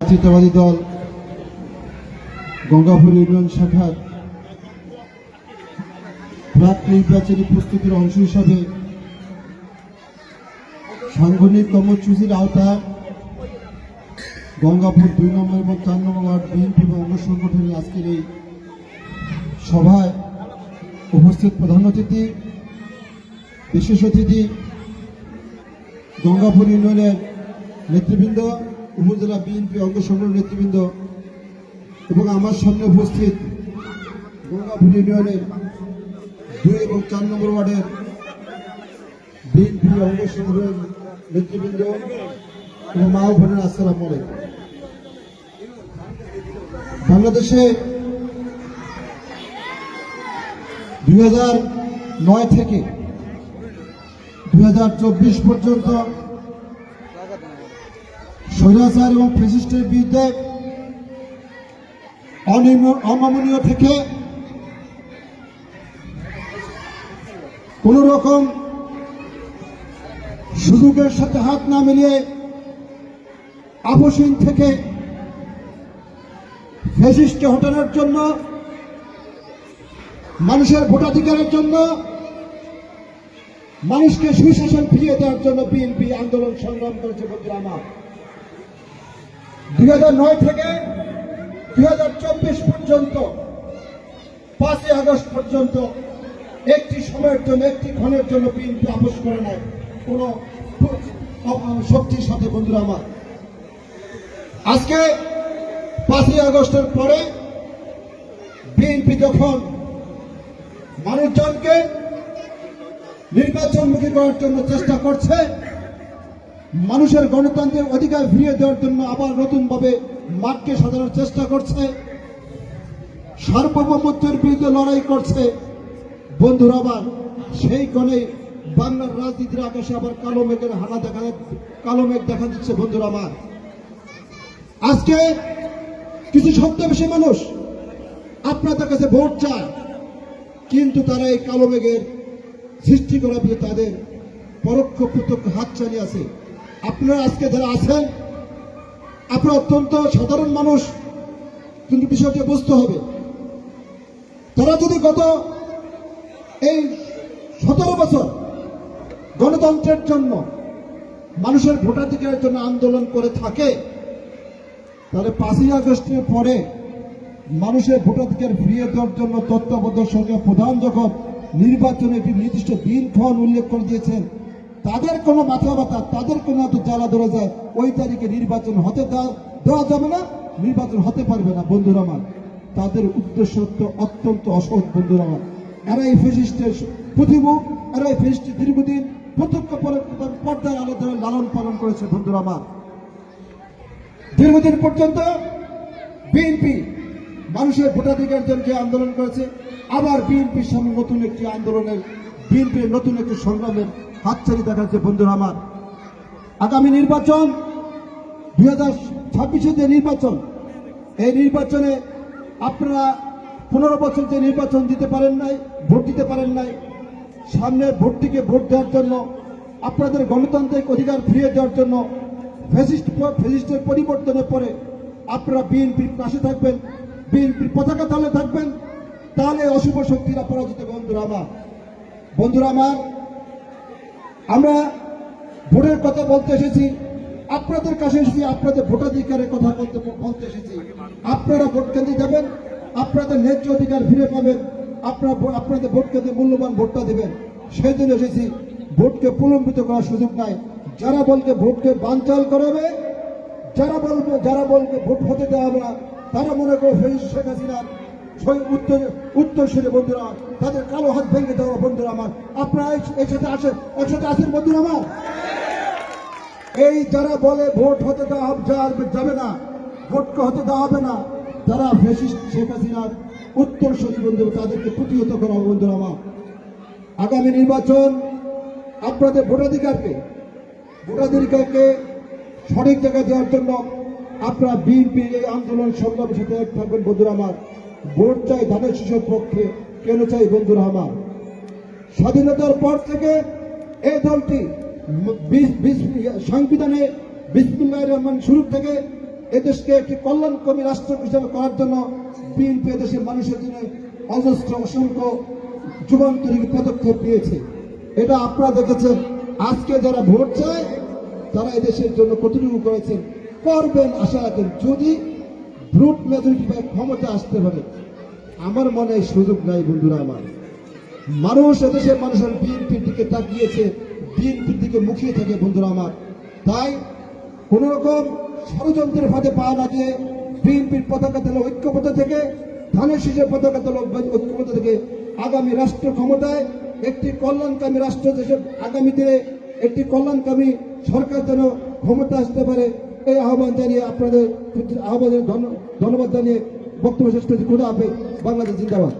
জাতীয়তাবাদী দল, গঙ্গাপুর ইউনিয়ন শাখার প্রাক নির্বাচনী প্রস্তুতির অংশ হিসাবে সাংগঠনিক কর্মসূচির আওতায় গঙ্গাপুর দুই নম্বর এবং চার নম্বর ওয়ার্ড বিএনপি এবং অন্য সংগঠনের আজকের এই সভায় উপস্থিত প্রধান অতিথি, বিশেষ অতিথি, গঙ্গাপুর ইউনিয়নের নেতৃবৃন্দ উপজেলা বিএনপি অঙ্গ সংগঠন নেতৃবৃন্দ এবং আমার সামনে উপস্থিত গঙ্গাপুর ইউনিয়নের দুই এবং চার নম্বর ওয়ার্ডের বিএনপি অঙ্গ সংগঠনের নেতৃবৃন্দ এবং মা বোনের, আসসালাম আলাইকুম। বাংলাদেশে দুই নয় থেকে দু হাজার চব্বিশ পর্যন্ত স্বৈরাচার এবং ফেসিস্টের বিরুদ্ধে অনমনীয় থেকে কোন রকম সুযোগের সাথে হাত না মিলিয়ে আপসীন থেকে ফেসিস্টকে হটানোর জন্য, মানুষের ভোটাধিকারের জন্য, মানুষকে সুশাসন ফিরিয়ে দেওয়ার জন্য বিএনপি আন্দোলন সংগ্রাম করেছে আমার। দুই হাজার নয় থেকে দু হাজার চব্বিশ পর্যন্ত, পাঁচই আগস্ট পর্যন্ত একটি সময়ের জন্য, একটি ক্ষণের জন্য বিএনপি আপোষ করে নেয় কোন শক্তির সাথে, বন্ধুরা আমার। আজকে পাঁচই আগস্টের পরে বিএনপি যখন মানুষজনকে নির্বাচনমুখী করার জন্য চেষ্টা করছে। মানুষের গণতন্ত্রের অধিকার ফিরিয়ে দেওয়ার জন্য আবার নতুনভাবে মাঠকে সাজানোর চেষ্টা করছে। সার্বভৌমত্বের বিরুদ্ধে লড়াই করছে। বন্ধুরা আবার, সেই কোণে বাংলার রাজনীতির আকাশে আবার কালো মেঘের হানা দেখা কালো মেঘ দেখা দিচ্ছে বন্ধুরা আমার। আজকে কিছু ছদ্মবেশী মানুষ আপনাদের কাছে ভোট চায়, কিন্তু তারা এই কালো মেঘের সৃষ্টি করার তাদের পরোক্ষ প্রত্যক্ষ হাত চালিয়ে আছে। আপনারা আজকে যারা আছেন, আপনারা অত্যন্ত সাধারণ মানুষ, কিন্তু বিষয়টি বুঝতে হবে। তারা যদি গত এই সতেরো বছর গণতন্ত্রের জন্য মানুষের ভোটাধিকারের জন্য আন্দোলন করে থাকে, তাহলে পাঁচই আগস্টের পরে মানুষের ভোটাধিকার ফিরিয়ে দেওয়ার জন্য তত্ত্বাবধায়ক সরকার প্রধান যখন নির্বাচনে একটি নির্দিষ্ট দিনক্ষণ উল্লেখ করে দিয়েছেন তাদের কোনো মাথা ব্যথা, তাদের কোনো জ্বালা ধরে যায় ওই তারিখে নির্বাচন হতে দেওয়া যাবে না, নির্বাচন হতে পারবে না বন্ধুরা আমার। তাদের উদ্দেশ্য তো অত্যন্ত অসহজ বন্ধুরা আমার। এরা এই ফেসিস্টের প্রতিমুখ এরা এই ফেসিস্টের দীর্ঘদিন প্রত্যক্ষ পর- পর্দায় আলাদা লালন পালন করেছে বন্ধুরা আমার। দীর্ঘদিন পর্যন্ত বিএনপি মানুষের ভোটাধিকার জন্য যে আন্দোলন করেছে। আবার বিএনপির সামনে নতুন একটি আন্দোলনের বিএনপির নতুন একটি সংগ্রামের হাতছানি দেখাচ্ছে বন্ধুরা আমার। আগামী নির্বাচন, দুই হাজার ছাব্বিশে যে নির্বাচন, এই নির্বাচনে আপনারা পনেরো বছর যে নির্বাচন দিতে পারেন নাই, ভোট দিতে পারেন নাই সামনের ভোটটিকে ভোট দেওয়ার জন্য, আপনাদের গণতান্ত্রিক অধিকার ফিরিয়ে দেওয়ার জন্য, ফ্যাসিস্ট ফ্যাসিস্টের পরিবর্তনের পরে আপনারা বিএনপির পাশে থাকবেন, বিএনপির পতাকা তলে থাকবেন, তাহলে অশুভ শক্তিরা পরাজিত বন্ধুরা আমার। বন্ধুরা আমার, আমরা ভোটের কথা বলতে এসেছি, আপনাদের কাছে এসেছি, আপনাদের ভোটাধিকারের কথা বলতে বলতে এসেছি। আপনারা ভোট কেন্দ্রে যাবেন, আপনাদের ন্যায্য অধিকার ফিরে পাবেন, আপনারা আপনাদের ভোট কেন্দ্রে মূল্যবান ভোটটা দেবেন। সেই জন্য এসেছি, ভোটকে প্রলম্বিত করার সুযোগ নাই। যারা বলকে ভোটকে বানচাল করাবে, যারা বলবে যারা বলবে ভোট হতে দেওয়া হবে না, তারা মনে করে শেখ হাসিনার সেই উত্তর, উত্তরসূরি বন্ধুরা, তাদের কালো হাত ভেঙে দেওয়া বন্ধুরা আমার। আপনারা একসাথে আসেন। একসাথে আসেন বন্ধুরা আমার। এই যারা বলে ভোট হতে দেওয়া যাবে না, ভোটকে হতে দেওয়া হবে না তারা ফেসিস্ট শেখ হাসিনার উত্তরসূরি বন্ধু তাদেরকে প্রতিহত করা হবে বন্ধুরা আমার। আগামী নির্বাচন, আপনাদের ভোটাধিকারকে ভোটাধিকারকে সঠিক জায়গায় দেওয়ার জন্য আপনারা বিএনপি এই আন্দোলন সংগ্রামের সাথে এক থাকবেন বন্ধুরা আমার। ভোট চাই ধানের শিশুর পক্ষে, কেন চাই বন্ধুরা আমার? স্বাধীনতার পর থেকে এই দলটি সংবিধানে বিসমুল্লাহ রহমান শুরু থেকে এদেশকে একটি কল্যাণকর্মী রাষ্ট্র হিসেবে করার জন্য বিএনপি এদেশের মানুষের জন্য অজস্র, অসংখ্য যুগান্তরিক পদক্ষেপ নিয়েছে। এটা আপনারা দেখেছেন। আজকে যারা ভোট চায়, তারা এদেশের জন্য কতটুকু করেছেন? করবেন আশা রাখেন। যদি ব্রুট মেজরিটি বা ক্ষমতা আসতে পারে, আমার মনে সুযোগ নাই বন্ধুরা আমার। মানুষ এদেশের মানুষের বিএনপির দিকে তাকিয়েছে, বিএনপির দিকে মুখিয়ে থাকে বন্ধুরা আমার। তাই কোন রকম ষড়যন্ত্রের ফাঁদে পা না দিয়ে বিএনপির পতাকা তেল ঐক্যবদ্ধ থেকে, ধানের শীষের পতাকা তেল ঐক্যবদ্ধ থেকে আগামী রাষ্ট্র ক্ষমতায় একটি কল্যাণকামী রাষ্ট্র দেশের আগামী দিনে একটি কল্যাণকামী সরকার যেন ক্ষমতা আসতে পারে এই আহ্বান জানিয়ে আপনাদের আহ্বানের ধন্য- ধন্যবাদ জানিয়ে বক্তব্য শেষ করছি। খুদা হাফেজ। বাংলাদেশ জিন্দাবাদ।